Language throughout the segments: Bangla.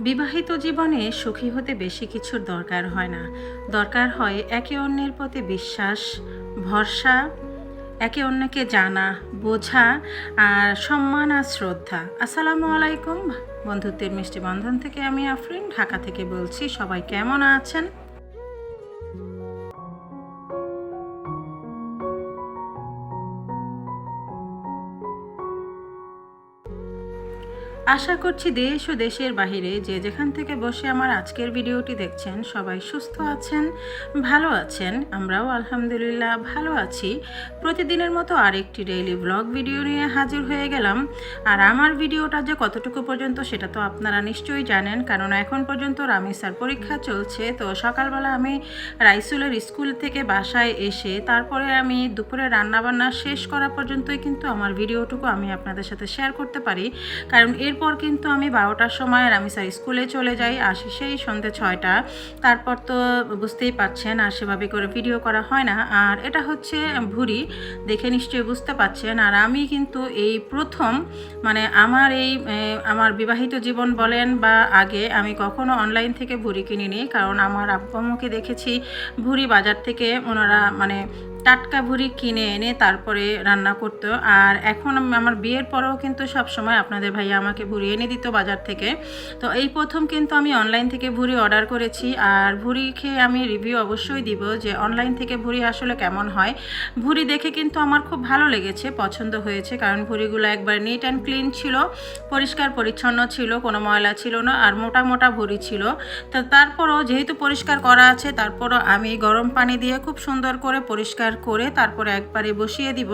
বিবাহিত জীবনে সুখী হতে বেশি কিছুর দরকার হয় না। দরকার হয় একে অন্যের প্রতি বিশ্বাস, ভরসা, একে অন্যকে জানা, বোঝা আর সম্মান আর শ্রদ্ধা। আসসালামু আলাইকুম। বন্ধুত্বের মিষ্টি বন্ধন থেকে আমি আফরিন, ঢাকা থেকে বলছি সবাই কেমন আছেন? আশা করছি দেশ ও দেশের বাহিরে যে যেখান থেকে বসে আমার আজকের ভিডিওটি দেখছেন, সবাই সুস্থ আছেন, ভালো আছেন, আমরাও আলহামদুলিল্লাহ ভালো আছি। প্রতিদিনের মতো আরেকটি ডেইলি ব্লগ ভিডিও নিয়ে হাজির হয়ে গেলাম। আর আমার ভিডিওটা যে কতটুকু পর্যন্ত সেটা তো আপনারা নিশ্চয়ই জানেন, কারণ এখন পর্যন্ত রামিসার পরীক্ষা চলছে। তো সকালবেলা আমি রাইসুলের স্কুল থেকে বাসায় এসে তারপরে আমি দুপুরে রান্নাবান্না শেষ করা পর্যন্তই কিন্তু আমার ভিডিওটুকু আমি আপনাদের সাথে শেয়ার করতে পারি। কারণ এরপর কিন্তু আমি বারোটার সময় আর আমি স্যার স্কুলে চলে যাই, আসি সেই সন্ধ্যে ছয়টা। তারপর তো বুঝতেই পারছেন আর সেভাবে করে ভিডিও করা হয় না। আর এটা হচ্ছে ভুরি, দেখে নিশ্চয়ই বুঝতে পারছেন আর আমি কিন্তু এই প্রথম মানে আমার এই আমার বিবাহিত জীবন বলেন বা আগে আমি কখনো অনলাইন থেকে ভুরি কিনিনি। কারণ আমার আব্বু আম্মুকে দেখেছি ভুরি বাজার থেকে ওনারা মানে টাটকা ভুড়ি কিনে এনে তারপরে রান্না করতো। আর এখন আমার বিয়ের পরেও কিন্তু সব সময় আপনাদের ভাইয়া আমাকে ভুড়ি এনে দিত বাজার থেকে। তো এই প্রথম কিন্তু আমি অনলাইন থেকে ভুড়ি অর্ডার করেছি। আর ভুড়ি খেয়ে আমি রিভিউ অবশ্যই দিব যে অনলাইন থেকে ভুড়ি আসলে কেমন হয়। ভুড়ি দেখে কিন্তু আমার খুব ভালো লেগেছে, পছন্দ হয়েছে। কারণ ভুড়িগুলো একবার নিট অ্যান্ড ক্লিন ছিল, পরিষ্কার পরিচ্ছন্ন ছিল, কোনো ময়লা ছিল না, আর মোটা মোটা ভুড়ি ছিল। তো তারপরও যেহেতু পরিষ্কার করা আছে, তারপরও আমি গরম পানি দিয়ে খুব সুন্দর করে পরিষ্কার করে তারপরে একবারে বসিয়ে দিব।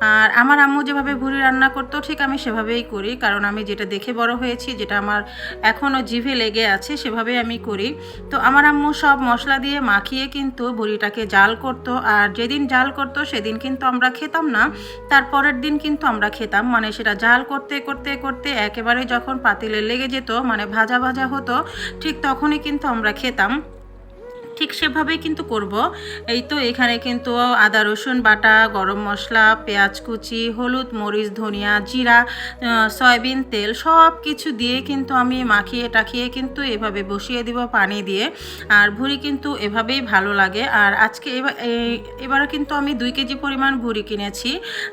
আর আমার আম্মু যেভাবে ভুড়ি রান্না করতো, ঠিক আমি সেভাবেই করি। কারণ আমি যেটা দেখে বড় হয়েছি, যেটা আমার এখনও জিভে লেগে আছে, সেভাবেই আমি করি। তো আমার আম্মু সব মশলা দিয়ে মাখিয়ে কিন্তু ভুড়িটাকে জাল করতো। আর যেদিন জাল করতো, সেদিন কিন্তু আমরা খেতাম না। তারপরের দিন কিন্তু আমরা খেতাম। মানে সেটা জাল করতে করতে করতে একেবারে যখন পাতিলে লেগে যেত মানে ভাজা ভাজা হতো, ঠিক তখনই কিন্তু আমরা খেতাম। ঠিক সেভাবেই কিন্তু করব। এই তো এখানে কিন্তু আদা, রসুন বাটা, গরম মশলা, পেঁয়াজ কুচি, হলুদ, মরিচ, ধনিয়া, জিরা সয়াবিন, তেল সব কিছু দিয়ে কিন্তু আমি মাখিয়ে টাখিয়ে কিন্তু এভাবে বসিয়ে দিব পানি দিয়ে। আর ভুড়ি কিন্তু এভাবেই ভালো লাগে। আর আজকে এবার কিন্তু আমি দুই কেজি পরিমাণ ভুড়ি কিনেছি।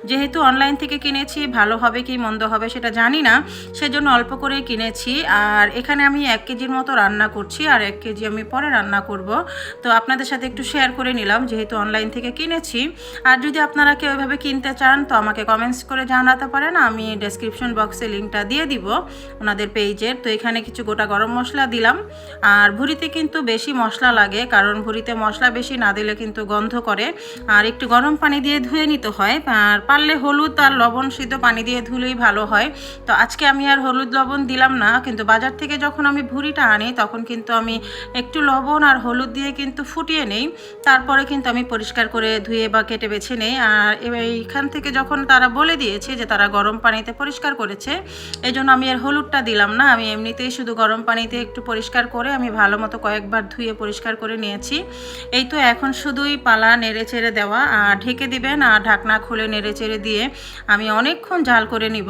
যেহেতু অনলাইন থেকে কিনেছি, ভালো হবে কি মন্দ হবে সেটা জানি না। সেজন্য অল্প করেই কিনেছি। আর এখানে আমি এক কেজির মতো রান্না করছি। আর এক কেজি আমি পরে রান্না করব। তো আপনাদের সাথে একটু শেয়ার করে নিলাম, যেহেতু অনলাইন থেকে কিনেছি। আর যদি আপনারা কেউ এভাবে কিনতে চান, তো আমাকে কমেন্টস করে জানাতে পারেন, আমি ডেসক্রিপশন বক্সে লিঙ্কটা দিয়ে দিব ওনাদের পেজের তো এখানে কিছু গোটা গরম মশলা দিলাম। আর ভুড়িতে কিন্তু বেশি মশলা লাগে, কারণ ভুড়িতে মশলা বেশি না দিলে কিন্তু গন্ধ করে। আর একটু গরম পানি দিয়ে ধুয়ে নিতে হয়, আর পারলে হলুদ আর লবণ সিদ্ধ পানি দিয়ে ধুলেই ভালো হয়। তো আজকে আমি আর হলুদ লবণ দিলাম না, কিন্তু বাজার থেকে যখন আমি ভুড়িটা আনি, তখন কিন্তু আমি একটু লবণ আর হলুদ দিয়ে কিন্তু ফুটিয়ে নেই। তারপরে কিন্তু আমি পরিষ্কার করে ধুয়ে বা কেটে বেছে নেই। আর এইখান থেকে যখন তারা বলে দিয়েছে যে তারা গরম পানিতে পরিষ্কার করেছে এই জন্য আমি আর হলুদটা দিলাম না। আমি এমনিতেই শুধু গরম পানিতে একটু পরিষ্কার করে আমি ভালো মতো কয়েকবার ধুয়ে পরিষ্কার করে নিয়েছি। এই তো এখন শুধুই পালা নেড়ে চেড়ে দেওয়া। আর ঢেকে দিবেন আর ঢাকনা খুলে নেড়ে চেড়ে দিয়ে আমি অনেকক্ষণ জাল করে নিব।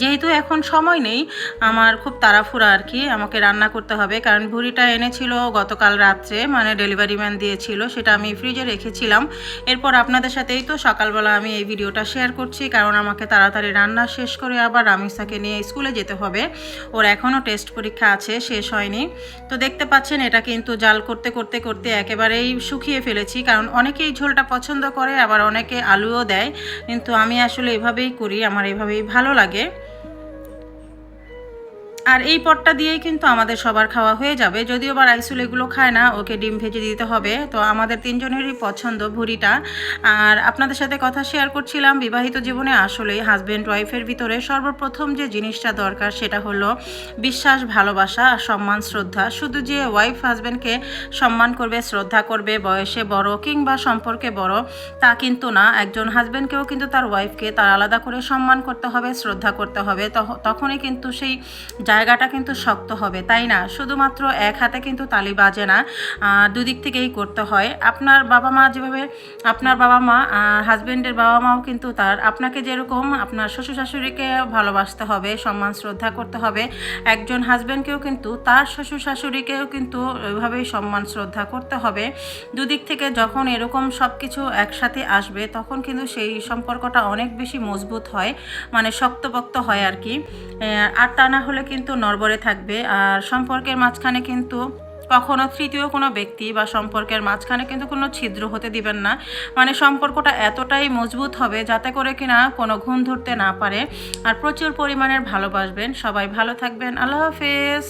যেহেতু এখন সময় নেই, আমার খুব তাড়াফুড়া আর কি, আমাকে রান্না করতে হবে। কারণ ভুড়িটা এনেছিল গতকাল রাত্রে মানে ডেলিভারি ম্যান দিয়েছিল, সেটা আমি ফ্রিজে রেখেছিলাম। এরপর আপনাদের সাথেই তো সকালবেলা আমি এই ভিডিওটা শেয়ার করছি, কারণ আমাকে তাড়াতাড়ি রান্না শেষ করে আবার রামিসাকে নিয়ে স্কুলে যেতে হবে। ওর এখনও টেস্ট পরীক্ষা আছে, শেষ হয়নি। তো দেখতে পাচ্ছেন, এটা কিন্তু জাল করতে করতে করতে একেবারেই শুকিয়ে ফেলেছি, কারণ অনেকেই ঝোলটা পছন্দ করে, আবার অনেকে আলুও দেয়। কিন্তু আমি আসলে এভাবেই করি, আমার এভাবেই ভালো লাগে। আর এই পটটা দিয়েই কিন্তু আমাদের সবার খাওয়া হয়ে যাবে। যদিও বা রাইসুল এগুলো খায় না, ওকে ডিম ভেজে দিতে হবে। তো আমাদের তিনজনেরই পছন্দ ভুড়িটা আর আপনাদের সাথে কথা শেয়ার করছিলাম, বিবাহিত জীবনে আসলে হাজব্যান্ড ওয়াইফের ভিতরে সর্বপ্রথম যে জিনিসটা দরকার সেটা হলো বিশ্বাস, ভালোবাসা আর সম্মান, শ্রদ্ধা। শুধু যে ওয়াইফ হাজব্যান্ডকে সম্মান করবে, শ্রদ্ধা করবে, বয়সে বড় কিংবা সম্পর্কে বড়, তা কিন্তু না। একজন হাজব্যান্ডকেও কিন্তু তার ওয়াইফকে তার আলাদা করে সম্মান করতে হবে, শ্রদ্ধা করতে হবে। তখ- তখনই কিন্তু সেই জায়গাটা কিন্তু শক্ত হবে, তাই না? শুধুমাত্র এক হাতে কিন্তু তালি বাজে না দুদিক থেকেই করতে হয়। আপনার বাবা মা যেভাবে, আপনার বাবা মা হাজব্যান্ডের বাবা মাও কিন্তু তার। আপনাকে যেরকম আপনার শ্বশুর শাশুড়িকে ভালোবাসতে হবে, সম্মান, শ্রদ্ধা করতে হবে, একজন হাজব্যান্ডকেও কিন্তু তার শ্বশুর শাশুড়িকেও কিন্তু ওইভাবেই সম্মান, শ্রদ্ধা করতে হবে। দুদিক থেকে যখন এরকম সব কিছু একসাথে আসবে, তখন কিন্তু সেই সম্পর্কটা অনেক বেশি মজবুত হয় মানে শক্তপোক্ত হয় আর কি। আর তা না হলে কিন্তু নড়বড়ে থাকবে। আর সম্পর্কের মাঝখানে কিন্তু কখনো তৃতীয় কোনো ব্যক্তি বা সম্পর্কের মাঝখানে কিন্তু কোনো ছিদ্র হতে দিবেন না। মানে সম্পর্কটা এতটাই মজবুত হবে যাতে করে কিনা কোনো ঘুম ধরতে না পারে। আর প্রচুর পরিমাণের ভালোবাসবেন। সবাই ভালো থাকবেন। আল্লাহ হাফেজ।